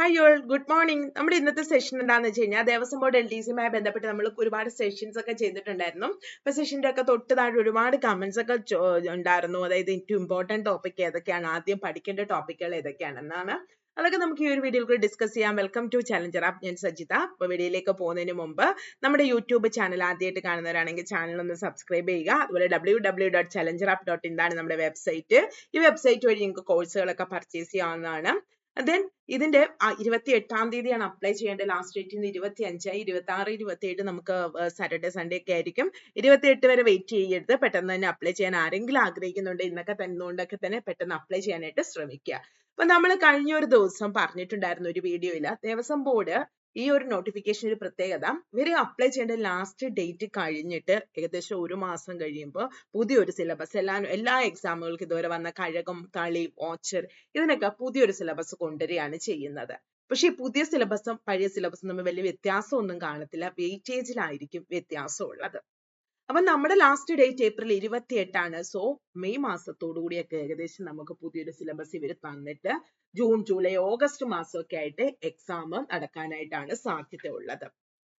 Hi y'all good morning നമ്മുടെ ഇന്നത്തെ session എന്താണെന്ന് വെച്ച് കഴിഞ്ഞാൽ ദേവസ്വം ബോർഡ് എൽ ഡി സിയുമായി ബന്ധപ്പെട്ട് നമ്മൾ ഒരുപാട് സെഷൻസ് ഒക്കെ ചെയ്തിട്ടുണ്ടായിരുന്നു. അപ്പൊ സെഷന്റെ ഒക്കെ തൊട്ട് താഴെ ഒരുപാട് കമന്റ്സ് ഒക്കെ ഉണ്ടായിരുന്നു. അതായത് ഏറ്റവും ഇമ്പോർട്ടന്റ് ടോപ്പിക് ഏതൊക്കെയാണ്? ആദ്യം പഠിക്കേണ്ട ടോപ്പിക്കുകൾ ഏതൊക്കെയാണെന്നാണ്. അതൊക്കെ നമുക്ക് ഈ ഒരു വീഡിയോയിൽ കൂടി ഡിസ്കസ് ചെയ്യാം. വെൽക്കം ടു ചലഞ്ചർ ആപ്പ് ഞാൻ സജിത. അപ്പൊ വീഡിയോയിലേക്ക് പോകുന്നതിന് മുമ്പ് നമ്മുടെ യൂട്യൂബ് ചാനൽ ആദ്യമായിട്ട് കാണുന്നവരാണെങ്കിൽ ചാനൽ ഒന്ന് സബ്സ്ക്രൈബ് ചെയ്യുക. അതുപോലെ W W dot challenger app dot ഇതാണ് നമ്മുടെ വെബ്സൈറ്റ് ഈ വെബ്സൈറ്റ് വഴി നിങ്ങൾക്ക് കോഴ്സുകളൊക്കെ പർച്ചേസ് ചെയ്യാവുന്നതാണ്. ദെൻ ഇതിന്റെ ഇരുപത്തി എട്ടാം തീയതിയാണ് അപ്ലൈ ചെയ്യേണ്ട ലാസ്റ്റ് ഡേറ്റ് ഇരുപത്തി അഞ്ചായി ഇരുപത്തി ആറ് ഇരുപത്തി ഏഴ് നമുക്ക് സാറ്റർഡേ സൺഡേ ഒക്കെ ആയിരിക്കും. ഇരുപത്തി എട്ട് വരെ വെയിറ്റ് ചെയ്യരുത്. പെട്ടെന്ന് തന്നെ അപ്ലൈ ചെയ്യാൻ ആരെങ്കിലും ആഗ്രഹിക്കുന്നുണ്ട് ഇന്നൊക്കെ തന്നുകൊണ്ടൊക്കെ തന്നെ പെട്ടെന്ന് അപ്ലൈ ചെയ്യാനായിട്ട് ശ്രമിക്കുക. അപ്പൊ നമ്മൾ കഴിഞ്ഞ ഒരു ദിവസം പറഞ്ഞിട്ടുണ്ടായിരുന്നു ഒരു വീഡിയോയിൽ ദേവസ്വം ബോർഡ് ഈ ഒരു നോട്ടിഫിക്കേഷൻ ഒരു പ്രത്യേകത ഇവർ അപ്ലൈ ചെയ്യേണ്ട ലാസ്റ്റ് ഡേറ്റ് കഴിഞ്ഞിട്ട് ഏകദേശം ഒരു മാസം കഴിയുമ്പോൾ പുതിയൊരു സിലബസ് എല്ലാ എല്ലാ എക്സാമുകൾക്കും ഇതുവരെ വന്ന കഴകം തളി ഓച്ചർ ഇതിനൊക്കെ പുതിയൊരു സിലബസ് കൊണ്ടുവരികയാണ് ചെയ്യുന്നത്. പക്ഷെ ഈ പുതിയ സിലബസും പഴയ സിലബസും തമ്മിൽ വലിയ വ്യത്യാസമൊന്നും കാണത്തില്ല. വെയിറ്റേജിലായിരിക്കും വ്യത്യാസം ഉള്ളത് അപ്പൊ നമ്മുടെ ലാസ്റ്റ് ഡേറ്റ് ഏപ്രിൽ ഇരുപത്തി എട്ടാണ് സോ മെയ് മാസത്തോടു കൂടിയൊക്കെ ഏകദേശം നമുക്ക് പുതിയൊരു സിലബസ് ഇവർ തന്നിട്ട് ജൂൺ ജൂലൈ ഓഗസ്റ്റ് മാസമൊക്കെ ആയിട്ട് എക്സാം നടക്കാനായിട്ടാണ് സാധ്യത ഉള്ളത്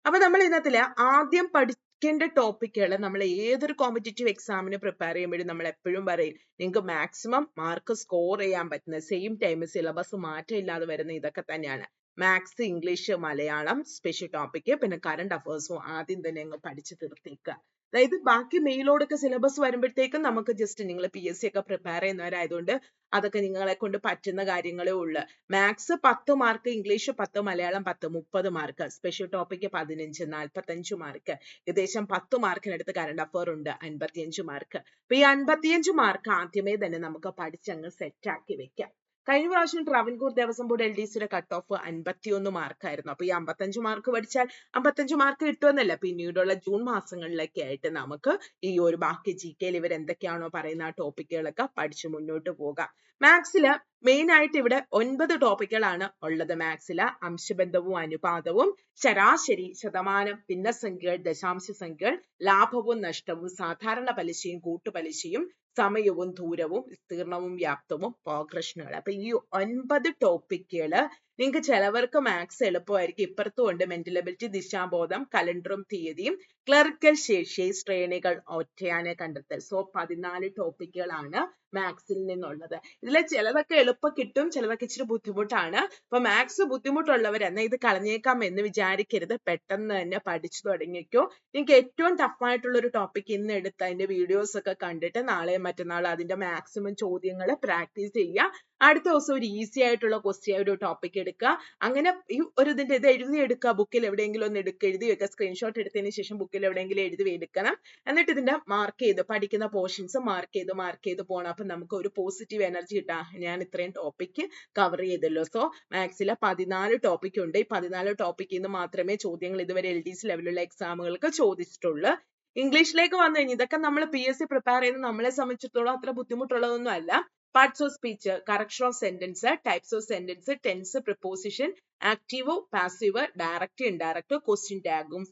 അപ്പൊ നമ്മൾ ഇതിനകത്തിൽ ആദ്യം പഠിക്കേണ്ട ടോപ്പിക്കുകൾ നമ്മൾ ഏതൊരു കോമ്പറ്റേറ്റീവ് എക്സാമിന് പ്രിപ്പയർ ചെയ്യുമ്പോഴും നമ്മൾ എപ്പോഴും പറയും നിങ്ങൾക്ക് മാക്സിമം മാർക്ക് സ്കോർ ചെയ്യാൻ പറ്റുന്ന സെയിം ടൈം സിലബസ് മാറ്റം ഇല്ലാതെ വരുന്ന ഇതൊക്കെ തന്നെയാണ്. Maths English Malayalam special topic പിന്നെ കറണ്ട് അഫേഴ്സും ആദ്യം തന്നെ അങ്ങ് പഠിച്ചു തീർത്തേക്കുക. അതായത് ബാക്കി മെയിലോടൊക്കെ സിലബസ് വരുമ്പോഴത്തേക്കും നമുക്ക് ജസ്റ്റ് നിങ്ങൾ പി എസ് സി ഒക്കെ പ്രിപ്പയർ ചെയ്യുന്നവരായതുകൊണ്ട് അതൊക്കെ നിങ്ങളെ കൊണ്ട് പറ്റുന്ന കാര്യങ്ങളേ ഉള്ളു. മാത്സ് പത്ത് മാർക്ക് ഇംഗ്ലീഷ് പത്ത് മലയാളം പത്ത് മുപ്പത് മാർക്ക് സ്പെഷ്യൽ ടോപ്പിക് പതിനഞ്ച് നാൽപ്പത്തഞ്ച് മാർക്ക് ഏകദേശം പത്ത് മാർക്കിനടുത്ത് കറണ്ട് അഫയർ ഉണ്ട് അൻപത്തിയഞ്ച് മാർക്ക് അപ്പൊ ഈ അൻപത്തിയഞ്ച് മാർക്ക് ആദ്യമേ തന്നെ നമുക്ക് പഠിച്ചങ്ങ് സെറ്റ് ആക്കി വെക്കാം. കഴിഞ്ഞ പ്രാവശ്യം Travancore Devaswom board L D സിയുടെ കട്ട് ഓഫ് അൻപത്തിയൊന്ന് മാർക്കായിരുന്നു അപ്പൊ ഈ അമ്പത്തഞ്ച് മാർക്ക് പഠിച്ചാൽ അമ്പത്തഞ്ച് മാർക്ക് കിട്ടുമെന്നല്ല? പിന്നീടുള്ള ജൂൺ മാസങ്ങളിലൊക്കെ ആയിട്ട് നമുക്ക് ഈ ഒരു ബാക്കി ജി കെയിൽ ഇവർ എന്തൊക്കെയാണോ പറയുന്നത് ആ ടോപ്പിക്കുകളൊക്കെ പഠിച്ചു മുന്നോട്ട് പോകാം. മാത്സിൽ മെയിൻ ആയിട്ട് ഇവിടെ ഒൻപത് ടോപ്പിക്കുകളാണ് ഉള്ളത്. മാത്സിൽ അംശബന്ധവും അനുപാതവും ശരാശരി ശതമാനം ഭിന്നസംഖ്യകൾ ദശാംശ സംഖ്യകൾ ലാഭവും നഷ്ടവും സാധാരണ പലിശയും കൂട്ടുപലിശയും സമയവും ദൂരവും വിസ്തീർണവും വ്യാപ്തവും പ്രോഗ്രഷനുകൾ അപ്പൊ ഈ ഒൻപത് ടോപ്പിക്കുകൾ നിങ്ങൾക്ക് ചിലവർക്ക് മാത്സ് എളുപ്പമായിരിക്കും. ഇപ്പുറത്തും ഉണ്ട് മെന്റൽ എബിലിറ്റി ദിശാബോധം കലണ്ടറും തീയതിയും ക്ലർക്കൽ ശേഷി ശ്രേണികൾ ഒറ്റയാനെ കണ്ടെത്തൽ. സോ പതിനാല് ടോപ്പിക്കുകളാണ് മാത്സിൽ നിന്നുള്ളത്. ഇതിലെ ചിലതൊക്കെ എളുപ്പം കിട്ടും ചിലതൊക്കെ ഇച്ചിരി ബുദ്ധിമുട്ടാണ്. അപ്പൊ മാത്സ് ബുദ്ധിമുട്ടുള്ളവർ എന്നാൽ ഇത് കളഞ്ഞേക്കാം എന്ന് വിചാരിക്കരുത്. പെട്ടെന്ന് തന്നെ പഠിച്ചു തുടങ്ങിക്കോ. നിങ്ങൾക്ക് ഏറ്റവും ടഫായിട്ടുള്ള ഒരു ടോപ്പിക് ഇന്ന് എടുത്ത് അതിന്റെ വീഡിയോസ് ഒക്കെ കണ്ടിട്ട് നാളെ മറ്റന്നാൾ അതിന്റെ മാക്സിമം ചോദ്യങ്ങൾ പ്രാക്ടീസ് ചെയ്യുക. അടുത്ത ദിവസം ഒരു ഈസി ആയിട്ടുള്ള ക്വസ്റ്റ്യൻ ഒരു ടോപ്പിക് എടുക്കുക. അങ്ങനെ ഈ ഒരു ഇതിന്റെ ഇത് എഴുതി എടുക്കുക. ബുക്കിൽ എവിടെയെങ്കിലും ഒന്ന് എടുക്കുക എഴുതി വെക്കുക. സ്ക്രീൻഷോട്ട് എടുത്തതിന് ശേഷം ബുക്കിൽ എവിടെയെങ്കിലും എഴുതി എടുക്കണം. എന്നിട്ട് ഇതിന്റെ മാർക്ക് ചെയ്ത് പഠിക്കുന്ന പോർഷൻസ് മാർക്ക് ചെയ്ത് മാർക്ക് ചെയ്ത് പോകണം അപ്പൊ നമുക്ക് ഒരു പോസിറ്റീവ് എനർജി കിട്ടാം. ഞാൻ ഇത്രയും ടോപ്പിക് കവർ ചെയ്തല്ലോ. സോ മാത്സിലെ പതിനാല് ടോപ്പിക് ഉണ്ട്. ഈ പതിനാല് ടോപ്പിക്കിൽ നിന്ന് മാത്രമേ ചോദ്യങ്ങൾ ഇതുവരെ എൽ ഡി സി ലെവലുള്ള എക്സാമുകൾക്ക് ചോദിച്ചിട്ടുള്ളൂ. ഇംഗ്ലീഷിലേക്ക് വന്നു കഴിഞ്ഞാൽ ഇതൊക്കെ നമ്മൾ പി എസ് സി പ്രിപ്പയർ ചെയ്യുന്ന നമ്മളെ സംബന്ധിച്ചിടത്തോളം അത്ര ബുദ്ധിമുട്ടുള്ളതൊന്നും അല്ല. Parts of speech correction of sentence types of sentence tense preposition ആക്റ്റീവോ passive direct indirect question ടാഗും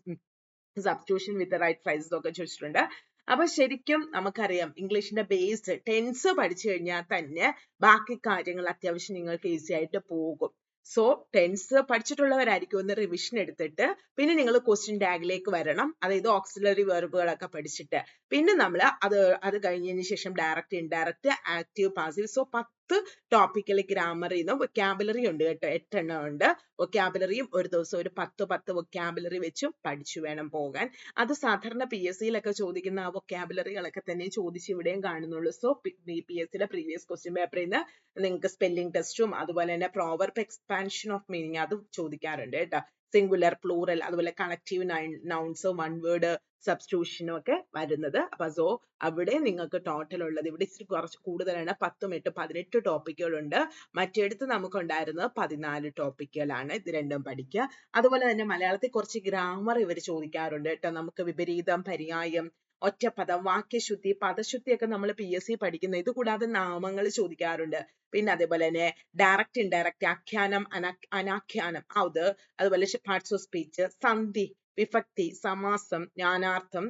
സബ്സ്റ്റിറ്റ്യൂഷൻ വിത്ത് റൈറ്റ് ഫ്രൈസും ഒക്കെ ചോദിച്ചിട്ടുണ്ട്. അപ്പൊ ശരിക്കും നമുക്കറിയാം ഇംഗ്ലീഷിന്റെ ബേസ് ടെൻസ് പഠിച്ചു കഴിഞ്ഞാൽ തന്നെ ബാക്കി കാര്യങ്ങൾ അത്യാവശ്യം നിങ്ങൾക്ക് ഈസി ആയിട്ട് പോകും. സോ ടെൻസ് പഠിച്ചിട്ടുള്ളവരായിരിക്കും ഒന്ന് റിവിഷൻ എടുത്തിട്ട് പിന്നെ നിങ്ങൾ ക്വസ്റ്റ്യൻ ടാഗിലേക്ക് വരണം. അതായത് ഓക്സിലറി വെർബുകളൊക്കെ പഠിച്ചിട്ട്. പിന്നെ നമ്മൾ അത് അത് കഴിഞ്ഞതിന് ശേഷം direct indirect active passive so പത്ത് ടോപ്പിക്കൽ ഗ്രാമറിൽ നിന്ന് വൊക്കാബുലറി ഉണ്ട് കേട്ടോ എട്ടെണ്ണം ഉണ്ട്. വൊക്കാബുലറിയും ഒരു ദിവസം ഒരു പത്ത് പത്ത് വൊക്കാബുലറി വെച്ചും പഠിച്ചു വേണം പോകാൻ. അത് സാധാരണ പി എസ് സിയിലൊക്കെ ചോദിക്കുന്ന ആ വൊക്കാബുലറികളൊക്കെ തന്നെ ചോദിച്ച് ഇവിടെയും കാണുന്നുള്ളൂ. സോ പി എസ് സിയുടെ പ്രീവിയസ് ക്വസ്റ്റ്യൻ പേപ്പറിൽ നിന്ന് നിങ്ങൾക്ക് സ്പെല്ലിംഗ് ടെസ്റ്റും അതുപോലെ തന്നെ പ്രോവർബ് എക്സ്പാൻഷൻ ഓഫ് മീനിങ് അതും ചോദിക്കാറുണ്ട് കേട്ടോ. സിംഗുലർ പ്ലൂറൽ അതുപോലെ കണക്റ്റീവ് നൗൺസ് വൺ വേർഡ് സബ്സ്റ്റിറ്റ്യൂഷനും ഒക്കെ വരുന്നത്. അപ്പൊ സോ അവിടെ നിങ്ങൾക്ക് ടോട്ടൽ ഉള്ളത് ഇവിടെ ഇച്ചിരി കുറച്ച് കൂടുതലാണ്. പത്തും എട്ട് പതിനെട്ട് ടോപ്പിക്കുകളുണ്ട് മറ്റെടുത്ത് നമുക്കുണ്ടായിരുന്നത് പതിനാല് ടോപ്പിക്കുകളാണ് ഇത് രണ്ടും പഠിക്കുക. അതുപോലെ തന്നെ മലയാളത്തിൽ കുറച്ച് ഗ്രാമർ ഇവർ ചോദിക്കാറുണ്ട് കേട്ടോ. നമുക്ക് വിപരീതം പര്യായം ഒറ്റപ്പദം വാക്യശുദ്ധി പദശുദ്ധി ഒക്കെ നമ്മൾ പി എസ് സി പഠിക്കുന്ന ഇത് കൂടാതെ നാമങ്ങൾ ചോദിക്കാറുണ്ട്. പിന്നെ അതേപോലെ തന്നെ ഡയറക്റ്റ് ഇൻഡയറക്റ്റ് ആഖ്യാനം അന അനാഖ്യാനം അത് അതുപോലെ പാർട്സ് ഓഫ് സ്പീച്ച് സന്ധി വിഭക്തി സമാസം ജ്ഞാനാർത്ഥം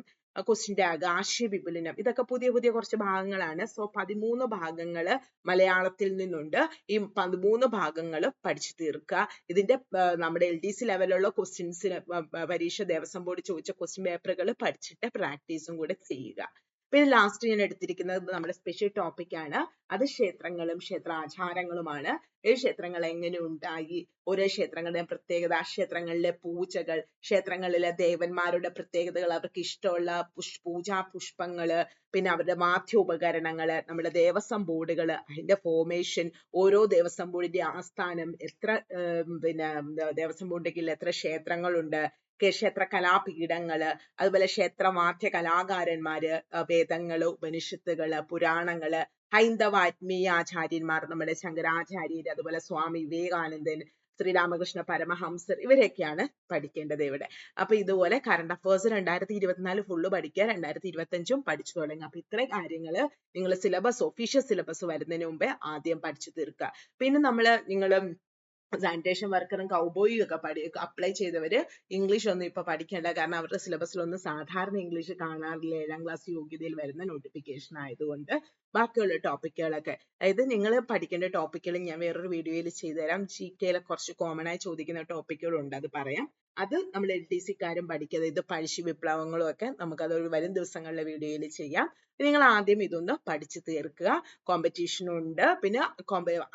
ക്വസ്റ്റ്യൻ ടാഗ് ആശയ വിപുലനം ഇതൊക്കെ പുതിയ പുതിയ കുറച്ച് ഭാഗങ്ങളാണ്. സോ പതിമൂന്ന് ഭാഗങ്ങൾ മലയാളത്തിൽ നിന്നുണ്ട്. ഈ പതിമൂന്ന് ഭാഗങ്ങൾ പഠിച്ചു തീർക്കുക. ഇതിന്റെ നമ്മുടെ എൽ ഡി സി ലെവലുള്ള ക്വസ്റ്റ്യൻസിന് പരീക്ഷ ദേവസ്വം ബോർഡ് ചോദിച്ച ക്വസ്റ്റ്യൻ പേപ്പറുകൾ പഠിച്ചിട്ട് പ്രാക്ടീസും കൂടെ ചെയ്യുക. പിന്നെ ലാസ്റ്റ് ഞാൻ എടുത്തിരിക്കുന്നത് നമ്മുടെ സ്പെഷ്യൽ ടോപ്പിക് ആണ്. അത് ക്ഷേത്രങ്ങളും ക്ഷേത്രാചാരങ്ങളുമാണ്. ഈ ക്ഷേത്രങ്ങൾ എങ്ങനെ ഉണ്ടായി? ഓരോ ക്ഷേത്രങ്ങളുടെ പ്രത്യേകത ക്ഷേത്രങ്ങളിലെ പൂജകൾ ക്ഷേത്രങ്ങളിലെ ദേവന്മാരുടെ പ്രത്യേകതകൾ അവർക്ക് ഇഷ്ടമുള്ള പുഷ് പൂജാ പുഷ്പങ്ങൾ പിന്നെ അവരുടെ വാദ്യോപകരണങ്ങൾ നമ്മുടെ ദേവസ്വം ബോർഡുകൾ അതിന്റെ ഫോർമേഷൻ ഓരോ ദേവസ്വം ബോർഡിന്റെ ആസ്ഥാനം എത്ര പിന്നെ ദേവസ്വം ബോർഡിന്റെ കീഴിൽ എത്ര ക്ഷേത്രങ്ങളുണ്ട് ക്ഷേത്ര കലാപീഠങ്ങൾ അതുപോലെ ക്ഷേത്രവാദ്യ കലാകാരന്മാര് വേദങ്ങൾ ഉപനിഷത്തുകൾ പുരാണങ്ങൾ ഹൈന്ദവ ആത്മീയ ആചാര്യന്മാർ നമ്മുടെ ശങ്കരാചാര്യർ അതുപോലെ സ്വാമി വിവേകാനന്ദൻ ശ്രീരാമകൃഷ്ണ പരമഹംസർ ഇവരെയൊക്കെയാണ് പഠിക്കേണ്ടത് ഇവിടെ. അപ്പൊ ഇതുപോലെ കറണ്ട് അഫേഴ്സ് രണ്ടായിരത്തി ഇരുപത്തിനാല് ഫുള്ള് പഠിക്കുക രണ്ടായിരത്തി ഇരുപത്തഞ്ചും പഠിച്ചു തുടങ്ങുക. അപ്പൊ ഇത്രയും കാര്യങ്ങൾ നിങ്ങൾ സിലബസ് ഒഫീഷ്യൽ സിലബസ് വരുന്നതിന് മുമ്പേ ആദ്യം പഠിച്ചു തീർക്കുക. പിന്നെ നമ്മൾ നിങ്ങൾ സാനിറ്റേഷൻ വർക്കറും കൗബോയും ഒക്കെ പഠി അപ്ലൈ ചെയ്തവര് ഇംഗ്ലീഷ് ഒന്നും ഇപ്പൊ പഠിക്കണ്ട. കാരണം അവരുടെ സിലബസിലൊന്നും സാധാരണ ഇംഗ്ലീഷ് കാണാറില്ല. ഏഴാം ക്ലാസ് യോഗ്യതയിൽ വരുന്ന നോട്ടിഫിക്കേഷൻ ആയതുകൊണ്ട് ബാക്കിയുള്ള ടോപ്പിക്കുകളൊക്കെ അതായത് നിങ്ങൾ പഠിക്കേണ്ട ടോപ്പിക്കുകൾ ഞാൻ വേറൊരു വീഡിയോയിൽ ചെയ്തുതരാം ജി കെയിലെ കുറച്ച് കോമൺ ആയി ചോദിക്കുന്ന ടോപ്പിക്കുകളുണ്ട് അത് പറയാം. അത് നമ്മൾ എൽ ഡി സിക്കാരും പഠിക്കുന്നത് ഇത് പഴശ്ശി വിപ്ലവങ്ങളും ഒക്കെ നമുക്ക് ഒരു വരും ദിവസങ്ങളിലെ വീഡിയോയിൽ ചെയ്യാം. നിങ്ങൾ ആദ്യം ഇതൊന്ന് പഠിച്ചു തീർക്കുക. കോമ്പറ്റീഷൻ ഉണ്ട്. പിന്നെ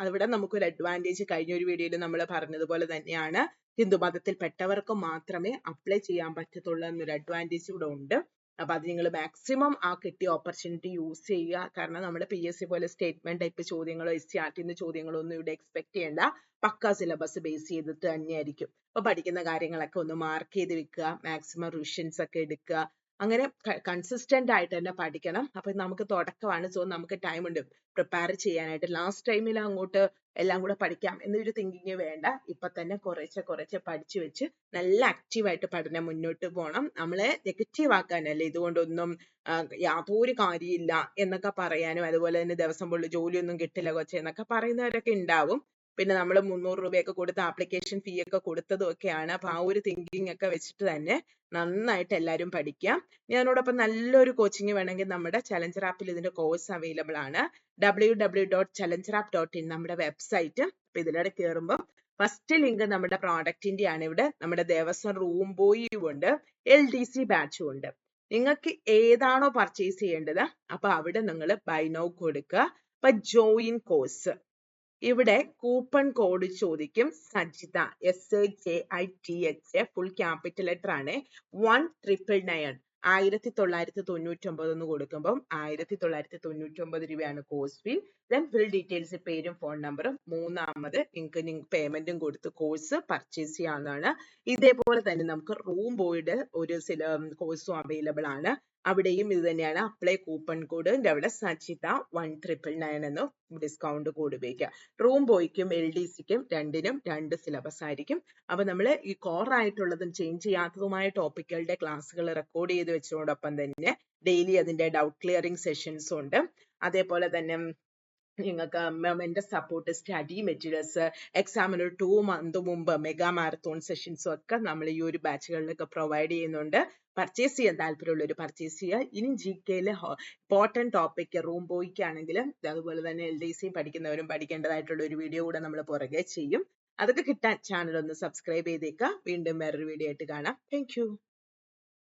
അവിടെ നമുക്കൊരു അഡ്വാന്റേജ് കഴിഞ്ഞ ഒരു വീഡിയോയിൽ നമ്മൾ പറഞ്ഞതുപോലെ തന്നെയാണ്. ഹിന്ദു മതത്തിൽപ്പെട്ടവർക്ക് മാത്രമേ അപ്ലൈ ചെയ്യാൻ പറ്റത്തുള്ളൂ എന്നൊരു അഡ്വാന്റേജ് ഇവിടെ ഉണ്ട്. അപ്പൊ അത് നിങ്ങൾ മാക്സിമം ആ കിട്ടിയ ഓപ്പർച്യൂണിറ്റി യൂസ് ചെയ്യുക. കാരണം നമ്മുടെ സി പോലെ സ്റ്റേറ്റ്മെന്റ് ടൈപ്പ് ചോദ്യങ്ങളോ ആർ ടിന്ന് ചോദ്യങ്ങളോ ഒന്നും ഇവിടെ എക്സ്പെക്ട് ചെയ്യണ്ട. പക്ക സിലബസ് ബേസ് ചെയ്തിട്ട് തന്നെ തന്നെയായിരിക്കും. അപ്പൊ പഠിക്കുന്ന കാര്യങ്ങളൊക്കെ ഒന്ന് മാർക്ക് ചെയ്ത് വെക്കുക. മാക്സിമം റിവിഷൻസ് ഒക്കെ എടുക്കുക. അങ്ങനെ കൺസിസ്റ്റന്റ് ആയിട്ട് തന്നെ പഠിക്കണം. അപ്പൊ നമുക്ക് തുടക്കമാണ്. സോ നമുക്ക് ടൈം ഉണ്ട്. പ്രിപ്പയർ ചെയ്യാനായിട്ട്. ലാസ്റ്റ് ടൈമിൽ അങ്ങോട്ട് എല്ലാം കൂടെ പഠിക്കാം. എന്നൊരു തിങ്കിങ് വേണ്ട. ഇപ്പൊ തന്നെ കുറേശ്ശെ കുറേശ്ശെ പഠിച്ചു വെച്ച് നല്ല ആക്റ്റീവ് ആയിട്ട് പഠനം മുന്നോട്ട് പോകണം നമ്മളെ നെഗറ്റീവ് ആക്കാനല്ല ഇതുകൊണ്ടൊന്നും യാതൊരു കാര്യമില്ല എന്നൊക്കെ പറയാനും അതുപോലെ തന്നെ ദിവസം പോലെ ജോലിയൊന്നും കിട്ടില്ല കൊച്ചേ എന്നൊക്കെ പറയുന്നവരൊക്കെ ഉണ്ടാവും. പിന്നെ നമ്മൾ മുന്നൂറ് രൂപയൊക്കെ കൊടുത്ത് ആപ്ലിക്കേഷൻ ഫീ ഒക്കെ കൊടുത്തതും ഒക്കെയാണ് അപ്പൊ ആ ഒരു തിങ്കിങ് ഒക്കെ വെച്ചിട്ട് തന്നെ നന്നായിട്ട് എല്ലാവരും പഠിക്കാം. ഞാനോടൊപ്പം നല്ലൊരു കോച്ചിങ് വേണമെങ്കിൽ നമ്മുടെ ചലഞ്ചർ ആപ്പിൽ ഇതിന്റെ കോഴ്സ് അവൈലബിൾ ആണ്. W W dot challenger app dot in നമ്മുടെ വെബ്സൈറ്റ് അപ്പൊ ഇതിലൂടെ കയറുമ്പോൾ ഫസ്റ്റ് ലിങ്ക് നമ്മുടെ പ്രോഡക്റ്റിന്റെ ആണ് ഇവിടെ. നമ്മുടെ ദേവസ്വം റൂം ബോയും ഉണ്ട്. എൽ ഡി സി ബാച്ചും ഉണ്ട്. നിങ്ങൾക്ക് ഏതാണോ പർച്ചേസ് ചെയ്യേണ്ടത് അപ്പൊ അവിടെ നിങ്ങൾ ബൈ നൗ കൊടുക്കുക. അപ്പൊ ജോയിൻ കോഴ്സ് ഇവിടെ കൂപ്പൺ കോഡ് ചോദിക്കും. Sajitha S A J I T H full capital letter ആണ്. വൺ ട്രിപ്പിൾ നയൻ ആയിരത്തി തൊള്ളായിരത്തി തൊണ്ണൂറ്റി ഒമ്പത് എന്ന് കൊടുക്കുമ്പം ആയിരത്തി തൊള്ളായിരത്തി തൊണ്ണൂറ്റി ഒമ്പത് രൂപയാണ് cost fee then fill details പേരും ഫോൺ നമ്പറും മൂന്നാമത് നിങ്ങൾക്ക് നിങ്ങൾക്ക് പേയ്മെന്റും കൊടുത്ത് കോഴ്സ് പർച്ചേസ് ചെയ്യാവുന്നതാണ്. ഇതേപോലെ തന്നെ നമുക്ക് റൂം ബോയുടെ ഒരു സില കോഴ്സും അവൈലബിൾ ആണ്. അവിടെയും ഇത് തന്നെയാണ്. അപ്ലൈ കൂപ്പൺ കോഡ് അവിടെ സച്ചിത വൺ ട്രിപ്പിൾ നയൻ എന്ന് ഡിസ്കൗണ്ട് കോഡ് ഉപയോഗിക്കുക. റൂം ബോയ്ക്കും എൽ ഡി സിക്കും രണ്ടിനും രണ്ട് സിലബസ് ആയിരിക്കും. അപ്പോൾ നമ്മൾ ഈ കോർ ആയിട്ടുള്ളതും ചേഞ്ച് ചെയ്യാത്തതുമായ ടോപ്പിക്കുകളുടെ ക്ലാസ്സുകൾ റെക്കോർഡ് ചെയ്ത് വെച്ചതോടൊപ്പം തന്നെ ഡെയിലി അതിന്റെ ഡൗട്ട് ക്ലിയറിംഗ് സെഷൻസ് ഉണ്ട്. അതേപോലെ തന്നെ നിങ്ങൾക്ക് എന്റെ സപ്പോർട്ട് സ്റ്റഡി മെറ്റീരിയൽസ് എക്സാമിന് ഒരു ടു മന്ത് മുമ്പ് മെഗാ മാരത്തോൺ സെഷൻസും ഒക്കെ നമ്മൾ ഈ ഒരു ബാച്ചുകളിലൊക്കെ പ്രൊവൈഡ് ചെയ്യുന്നുണ്ട്. പർച്ചേസ് ചെയ്യാൻ താല്പര്യമുള്ള ഒരു പർച്ചേസ് ചെയ്യുക ഇനി ജി കെയിലെ ഇമ്പോർട്ടന്റ് ടോപ്പിക് റൂം ബോയ്ക്കാണെങ്കിലും അതുപോലെ തന്നെ എൽ ഡി സി പഠിക്കുന്നവരും പഠിക്കേണ്ടതായിട്ടുള്ള ഒരു വീഡിയോ കൂടെ നമ്മൾ പുറകെ ചെയ്യും. അതൊക്കെ കിട്ടാൻ ചാനൽ ഒന്ന് സബ്സ്ക്രൈബ് ചെയ്തേക്കുക വീണ്ടും വേറൊരു വീഡിയോ ആയിട്ട് കാണാം. താങ്ക്